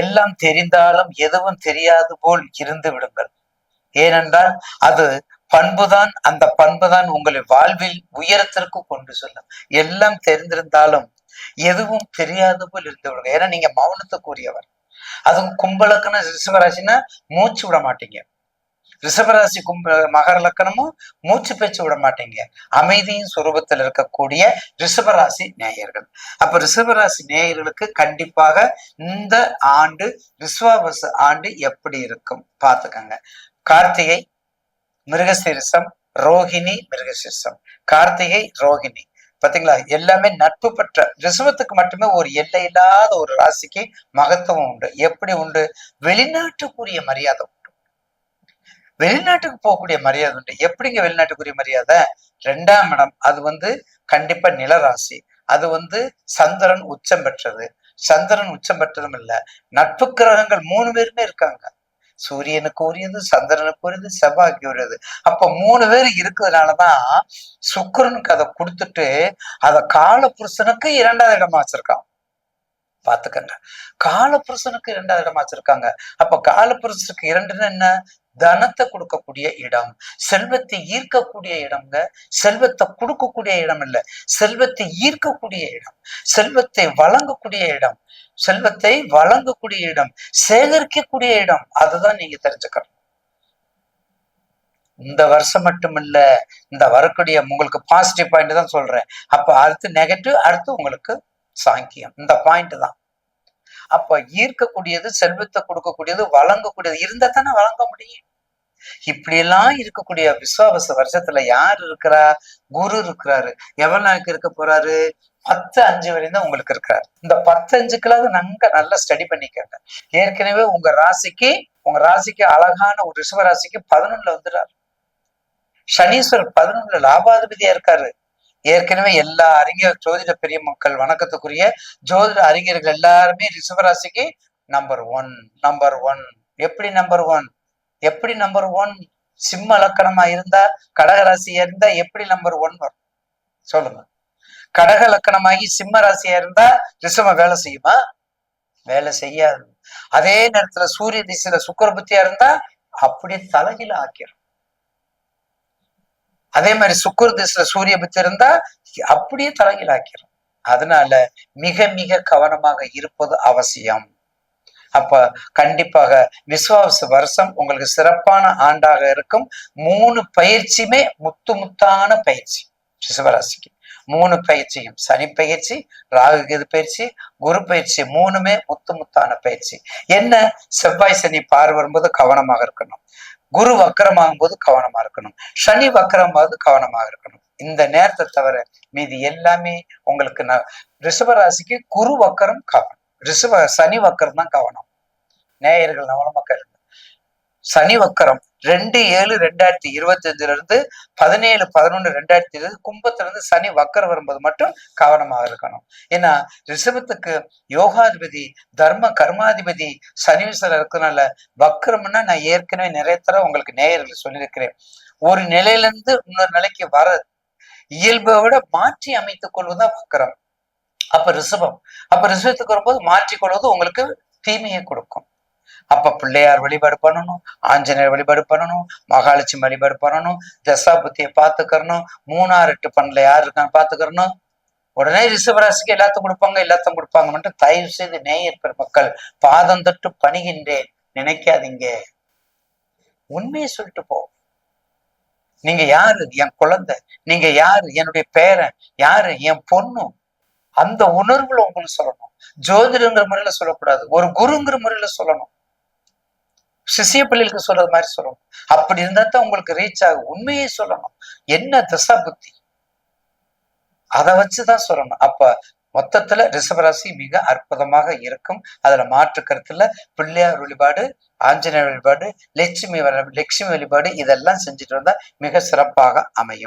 எல்லாம் தெரிந்தாலும் எதுவும் தெரியாது போல் இருந்து விடுங்கள். ஏனென்றால் அது பண்புதான் அந்த பண்புதான் உங்களை வாழ்வில் உயரத்திற்கு கொண்டு செல்லும். எல்லாம் தெரிந்திருந்தாலும் எதுவும் தெரியாது போல் இருந்து விடுங்க ஏன்னா நீங்க மௌனத்துக்குரியவர். அதுவும் கும்பலக்குன்னு ரிஷபராசினா மூச்சு விட மாட்டீங்க. ரிஷபராசி கும்ப மகர லக்கணமும் மூச்சு பேச்சு விட மாட்டீங்க. அமைதியின் சுரூபத்தில் இருக்கக்கூடிய ரிஷபராசி நேயர்கள். அப்ப ரிஷபராசி நேயர்களுக்கு கண்டிப்பாக இந்த ஆண்டு விஸ்வாவச ஆண்டு எப்படி இருக்கும்? பார்த்துக்கங்க. கார்த்திகை மிருகசீரிசம் ரோஹிணி மிருகசீரிசம். கார்த்திகை ரோஹிணி. பாத்தீங்களா? எல்லாமே நட்பு பெற்ற ரிசவத்துக்கு மட்டுமே ஒரு எல்லை இல்லாத ஒரு ராசிக்கு மகத்துவம் உண்டு. எப்படி உண்டு? வெளிநாட்டுக்குரிய மரியாதை வெளிநாட்டுக்கு போகக்கூடிய மரியாதை உண்டு. எப்படிங்க வெளிநாட்டுக்குரிய மரியாதை? ரெண்டாம் இடம் அது வந்து கண்டிப்பா நிலராசி. அது வந்து சந்திரன் உச்சம் பெற்றது. சந்திரன் உச்சம் பெற்றதும் இல்ல. நட்பு கிரகங்கள் மூணு பேருமே இருக்காங்க. சூரியனுக்கு உரியது சந்திரனுக்கு உரியது செவ்வாய்க்கு உரியது. அப்ப மூணு பேர் இருக்கிறதுனாலதான் சுக்கரனுக்கு அதை கொடுத்துட்டு அத கால புருஷனுக்கு இரண்டாவது இடமா வச்சிருக்கான். பாத்துக்கங்க. காலபுருஷனுக்கு இரண்டாவது இடமா வச்சிருக்காங்க. அப்ப காலபுருஷனுக்கு இரண்டுன்னு என்ன? தனத்தை கொடுக்கக்கூடிய இடம். செல்வத்தை ஈர்க்கக்கூடிய இடம்ங்க. செல்வத்தை கொடுக்கக்கூடிய இடம் இல்ல. செல்வத்தை ஈர்க்கக்கூடிய இடம். செல்வத்தை வழங்கக்கூடிய இடம். செல்வத்தை வழங்கக்கூடிய இடம். சேகரிக்கக்கூடிய இடம். அதுதான் நீங்க தெரிஞ்சுக்கணும். இந்த வருஷம் மட்டும் இல்ல இந்த வரக்கூடிய உங்களுக்கு பாசிட்டிவ் பாயிண்ட் தான் சொல்றேன். அப்ப அடுத்து நெகட்டிவ் அடுத்து உங்களுக்கு சாங்கியம். இந்த பாயிண்ட் தான். அப்ப ஈர்க்கக்கூடியது செல்வத்தை கொடுக்கக்கூடியது வழங்கக்கூடியது இருந்தா தானே வழங்க முடியும். இப்படி எல்லாம் இருக்கக்கூடிய விஸ்வாவச வருஷத்துல யார் இருக்கிறா? குரு இருக்கிறாரு. எவ்வளவு நாளைக்கு இருக்க போறாரு? பத்து அஞ்சு வரையும் தான் உங்களுக்கு இருக்கிறாரு. இந்த பத்து அஞ்சுக்குள்ளாவது நங்க நல்லா ஸ்டடி பண்ணிக்கங்க. ஏற்கனவே உங்க ராசிக்கு உங்க ராசிக்கு அழகான ஒரு ரிஷப ராசிக்கு பதினொன்னுல வந்துடுறாரு. சனீஸ்வரர் பதினொன்னுல லாபாதிபதியா இருக்காரு. ஏற்கனவே எல்லா அறிஞர் ஜோதிட பெரிய மக்கள் வணக்கத்துக்குரிய ஜோதிட அறிஞர்கள் எல்லாருமே ரிஷபராசிக்கு நம்பர் ஒன் நம்பர் ஒன் எப்படி நம்பர் ஒன் எப்படி நம்பர் ஒன் சிம்ம லக்கணமா இருந்தா கடகராசியா இருந்தா எப்படி நம்பர் ஒன் வரும்? சொல்லுங்க. கடக லக்கணமாகி சிம்ம ராசியா இருந்தா ரிஷபம் வேலை செய்யுமா? வேலை செய்யாது. அதே நேரத்துல சூரிய திசையில சுக்கர புத்தியா இருந்தா அப்படியே தலைகில ஆக்கிரும். அதே மாதிரி சுக்குர் திசையில சூரிய புத்தி இருந்தா அப்படியே தலைகில ஆக்கிரும். அதனால மிக மிக கவனமாக இருப்பது அவசியம். அப்ப கண்டிப்பாக விசுவாச வருஷம் உங்களுக்கு சிறப்பான ஆண்டாக இருக்கும். மூணு பயிற்சியுமே முத்து முத்தான பயிற்சி. சிவராசிக்கு மூணு பயிற்சியும் சனி பயிற்சி ராகு கேது பயிற்சி குரு பயிற்சி மூணுமே முத்து முத்தான பயிற்சி. என்ன? செவ்வாய் சனி பார் வரும்போது கவனமாக இருக்கணும். குரு வக்கரமாகும் போது கவனமா இருக்கணும். சனி வக்கரமாவது கவனமாக இருக்கணும். இந்த நேரத்தை தவிர மீதி எல்லாமே உங்களுக்கு ரிஷபராசிக்கு குரு வக்கரம் கவனம். ரிஷப சனி வக்கரம் தான் கவனம். நேயர்கள் நவலமக்கள் சனி வக்கரம் ரெண்டு ஏழு ரெண்டாயிரத்தி இருபத்தி அஞ்சுல இருந்து பதினேழு பதினொன்னு ரெண்டாயிரத்தி இருபது கும்பத்துல இருந்து சனி வக்கரம் வரும்போது மட்டும் கவனமாக இருக்கணும். ஏன்னா ரிஷபத்துக்கு யோகாதிபதி தர்ம கர்மாதிபதி சனீஸ்வரர் இருக்கிறனால வக்கரம்னா நான் ஏற்கனவே நிறைய தர உங்களுக்கு நேயர்கள் சொல்லியிருக்கிறேன். ஒரு நிலையிலிருந்து இன்னொரு நிலைக்கு வர இயல்பை விட மாற்றி அமைத்துக் கொள்வதுதான் வக்கரம். அப்ப ரிஷபம். அப்ப ரிஷபத்துக்கு வரும்போது மாற்றிக்கொள்வது உங்களுக்கு தீமையை கொடுக்கும். அப்ப பிள்ளையார் வழிபாடு பண்ணணும் ஆஞ்சநேயர் வழிபாடு பண்ணணும் மகாலட்சுமி வழிபாடு பண்ணணும் தசா புத்தியை பார்த்துக்கறணும் மூணாறு எட்டு பண்ணல யார் இருக்கான்னு பார்த்துக்கறணும். உடனே ரிஷபராசிக்கு எல்லாத்தையும் கொடுப்பாங்க எல்லாத்தையும் கொடுப்பாங்க. மட்டும் தயவு செய்து நேயர் பெருமக்கள் பாதம் தொட்டு பணிகின்றேன் நினைக்காதீங்க. உண்மையை சொல்லிட்டு போ. நீங்க யாரு? என் குழந்தை. நீங்க யாரு? என்னுடைய பேரன். யாரு? என் பொண்ணு. அந்த உணர்வுல உங்களுக்கு சொல்லணும். ஜோதிடங்கிற முறையில சொல்லக்கூடாது. ஒரு குருங்கிற முறையில சொல்லணும். சிசிய பிள்ளைகளுக்கு சொல்றது மாதிரி சொல்லணும் அப்படி இருந்தா தான் உங்களுக்கு ரீச் ஆகும். உண்மையை சொல்லணும். என்ன திசா புத்தி? அதை வச்சுதான் சொல்லணும். அப்ப மொத்தத்துல ரிஷபராசி மிக அற்புதமாக இருக்கும். அதுல மாற்று கருத்துல பிள்ளையார் வழிபாடு ஆஞ்சநேயர் வழிபாடு லட்சுமி லட்சுமி வழிபாடு இதெல்லாம் செஞ்சுட்டு வந்தா மிக சிறப்பாக அமையும்.